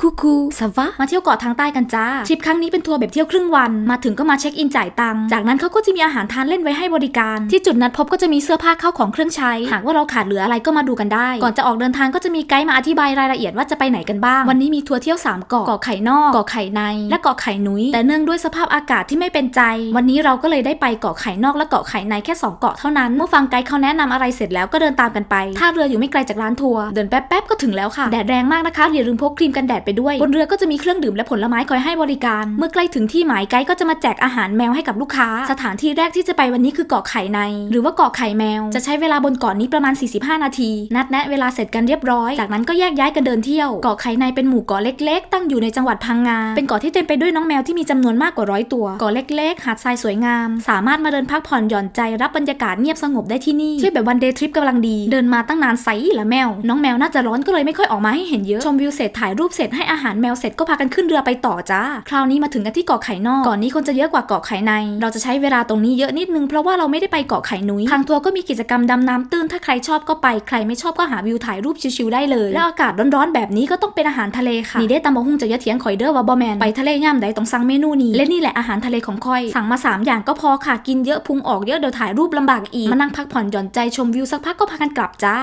คูคูสวะมาเที่ยวเกาะทางใต้กันจ้าทริปครั้งนี้เป็นทัวร์แบบเที่ยวครึ่งวัน มาถึงก็มาเช็คอินจ่ายตังค์จากนั้นเขาก็จะมีอาหารทานเล่นไว้ให้บริการ ที่จุดนัดพบก็จะมีเสื้อผ้าเข้าของเครื่องใช้ หากว่าเราขาดเหลืออะไรก็มาดูกันได้ ก่อนจะออกเดินทางก็จะมีไกด์มาอธิบายรายละเอียดว่าจะไปไหนกันบ้าง วันนี้มีทัวร์เที่ยวสามเกาะเกาะไข่นอกเกาะไข่ใน และเกาะไข่นุ้ยแต่เนื่องด้วยสภาพอากาศที่ไม่เป็นใจ วันนี้เราก็เลยได้ไปเกาะไข่นอกและเกาะไข่ในแค่สองเกาะเท่านั้นเมื่อฟังไกด์เขาแนะนำอะไรเสร็จแล้วก็เดินตามกันไปท่าเรืออยู่ไม่ไกลจากร้านทัวร์เดินแป๊บๆก็ถึงแล้วค่ะแดดแรงมากนะคะอย่าลืมพกครีมกันแดดไปด้วย บนเรือก็จะมีเครื่องดื่มและผลไม้คอยให้บริการ เมื่อใกล้ถึงที่หมายไกด์ก็จะมาแจกอาหารแมวให้กับลูกค้า สถานที่แรกที่จะไปวันนี้คือเกาะไข่ใน หรือว่าเกาะไข่แมว จะใช้เวลาบนเกาะนี้ประมาณ 45 นาที นัดแนะเวลาเสร็จกันเรียบร้อย จากนั้นก็แยกย้ายกันเดินเที่ยว เกาะไข่ในเป็นหมู่เกาะเล็ก ๆ ตั้งอยู่ในจังหวัดพังงา เป็นเกาะที่เต็มไปด้วยน้องแมวที่มีจำนวนมากกว่าร้อยตัว เกาะเล็ก ๆ หาดทรายสวยงาม สามารถมาเดินพักผ่อนหย่อนใจรับบรรยากาศเงียบสงบได้ที่นี่เที่ยวแบบวันเดย์ทริปกำลังดี เดินมาตั้งนานไซละแมว น้องแมวน่าจะร้อนก็เลยไม่ค่อยออกมาให้เห็นเยอะ ชมวิวเสร็จถ่ายรูปเสร็จใให้อาหารแมวเสร็จก็พากันขึ้นเรือไปต่อจ้า คราวนี้มาถึงกันที่เกาะไข่นอกกาะนี้คนจะเยอะกว่าเกาะไข่ใน เราจะใช้เวลาตรงนี้เยอะนิดนึงเพราะว่าเราไม่ได้ไปเกาะไข่นุ้ยทางทัวร์ก็มีกิจกรรมดำน้ำตื้นถ้าใครชอบก็ไปใครไม่ชอบก็หาวิวถ่ายรูปชิวๆได้เลย แล้วอากาศร้อนๆแบบนี้ก็ต้องเป็นอาหารทะเลค่ะนี่ได้ตำบะฮุ่งจะยะเถียงข่อยเด้อว่าบอแมนไปทะเลย่ำใดต้องสั่งเมนูนี้และนี่แหละอาหารทะเลของคอยสั่งมาสามอย่างก็พอค่ะกินเยอะพุงออกเยอะเดี๋ยวถ่ายรูปลำบากอีกมานั่งพักผ่อนหย่อนใจชมวิวสักพักก็พากันกลับจ้า